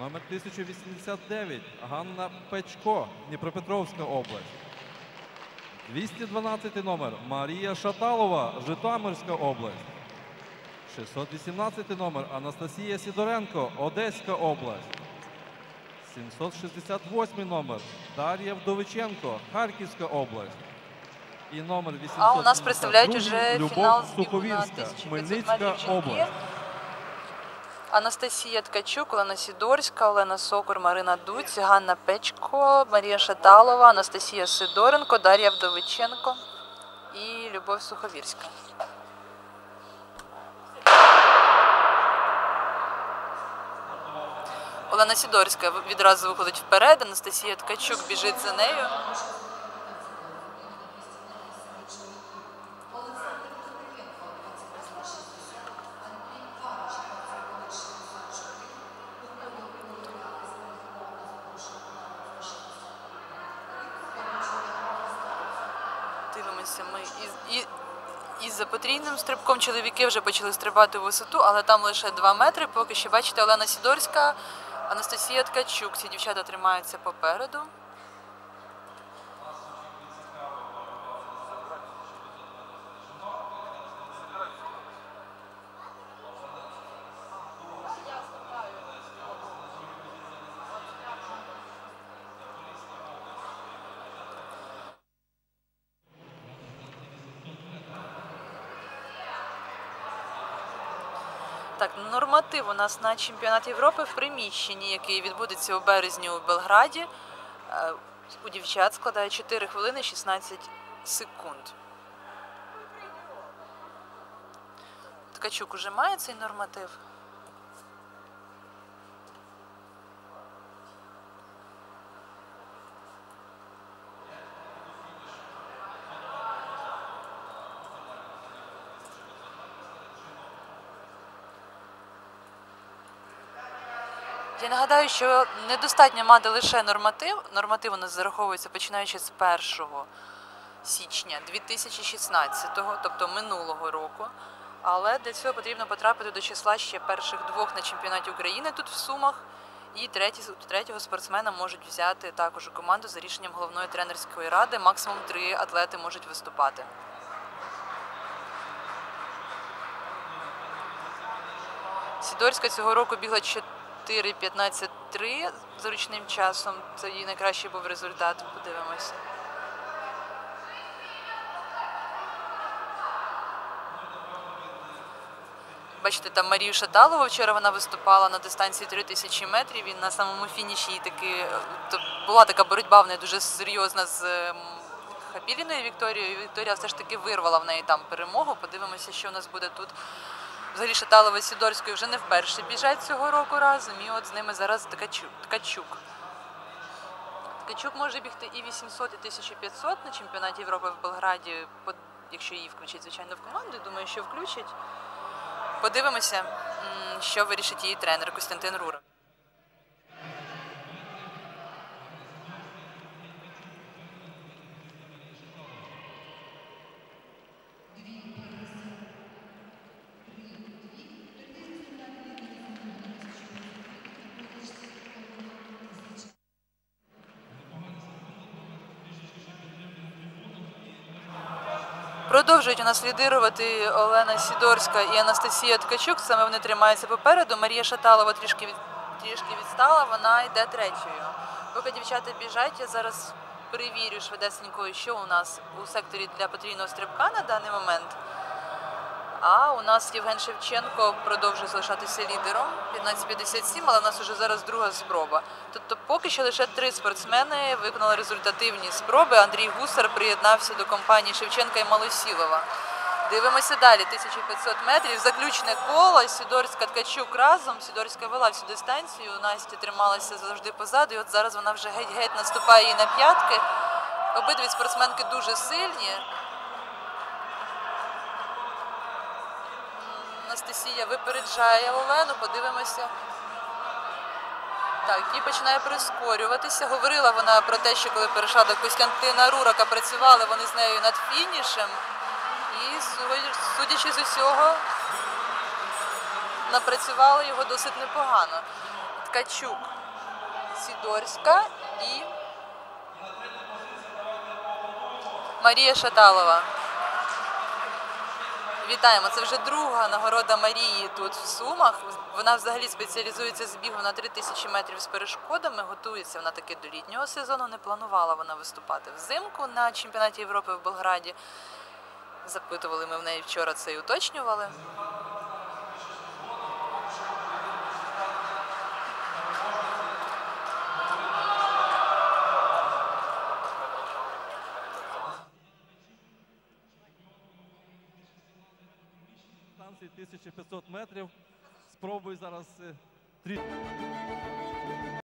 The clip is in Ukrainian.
Номер 1089 Ганна Печко, Дніпропетровська область. 212 номер Марія Шаталова, Житомирська область. 618 номер Анастасія Сідоренко, Одеська область. 768 номер Дар'я Вдовиченко, Харківська область. І номер 872 А у нас представляють уже Любов фінал Суховірська, Хмельницька область. Анастасія Ткачук, Олена Сідорська, Олена Сокур, Марина Дуць, Ганна Печко, Марія Шаталова, Анастасія Сидоренко, Дар'я Вдовиченко і Любов Суховірська. Олена Сідорська відразу виходить вперед, Анастасія Ткачук біжить за нею. Дивимося ми і, і, і за стрибком чоловіки вже почали стрибати у висоту, але там лише 2 метри. Поки що бачите, Олена Сідорська, Анастасія Ткачук. Ці дівчата тримаються попереду. Так, норматив у нас на чемпіонат Європи в приміщенні, який відбудеться у березні у Белграді. Е, У дівчат складає 4 хвилини 16 секунд. Ткачук уже має цей норматив. Я нагадаю, що недостатньо мати лише норматив. Норматив у нас зараховується починаючи з 1 січня 2016-го, тобто минулого року. Але для цього потрібно потрапити до числа ще перших двох на чемпіонаті України тут в Сумах. І треті, третього спортсмена можуть взяти також у команду за рішенням головної тренерської ради. Максимум три атлети можуть виступати. Сідорська цього року бігла 4.15.3 зручним часом. Це її найкращий був результат. Подивимося. Бачите, там Марію Шаталову вчора вона виступала на дистанції 3000 метрів. І на самому фініші таки була така боротьба в неї дуже серйозна з ем, Хапіліною Вікторією. Вікторія все ж таки вирвала в неї там перемогу. Подивимося, що у нас буде тут. Взагалі Шаталова Сідорської вже не вперше біжать цього року разом. І от з ними зараз Ткачук. Ткачук. Ткачук може бігти і 800, і 1500 на чемпіонаті Європи в Белграді, якщо її включать, звичайно, в команду. Думаю, що включать. Подивимося, що вирішить її тренер Костянтин Рура. Продовжують у нас лідирувати Олена Сідорська і Анастасія Ткачук. Саме вони тримаються попереду. Марія Шаталова трішки від трішки відстала, вона йде третьою. Поки дівчата біжать, я зараз перевірю швидесенько, що у нас у секторі для потрійного стрибка на даний момент. А у нас Євген Шевченко продовжує залишатися лідером 15.57, але в нас вже зараз друга спроба. Тобто поки що лише три спортсмени виконали результативні спроби. Андрій Гусар приєднався до компанії Шевченка і Малосілова. Дивимося далі. 1500 метрів. Заключне коло. Сідорська Ткачук разом. Сідорська вела всю дистанцію. Настя трималася завжди позаду. І от зараз вона вже геть-геть наступає їй на п'ятки. Обидві спортсменки дуже сильні. Анастасія випереджає Олену, подивимося. Так, і починає прискорюватися. Говорила вона про те, що коли перейшла до Костянтина Рурака, працювали вони з нею над фінішем. І судячи з усього, напрацювали його досить непогано. Ткачук, Сідорська і Марія Шаталова. Вітаємо! Це вже друга нагорода Марії тут в Сумах. Вона взагалі спеціалізується з бігу на 3000 метрів з перешкодами. Готується вона таки до літнього сезону. Не планувала вона виступати взимку на чемпіонаті Європи в Белграді. Запитували ми в неї вчора це і уточнювали. Станції 1500 метрів. Спробуй зараз е, трі-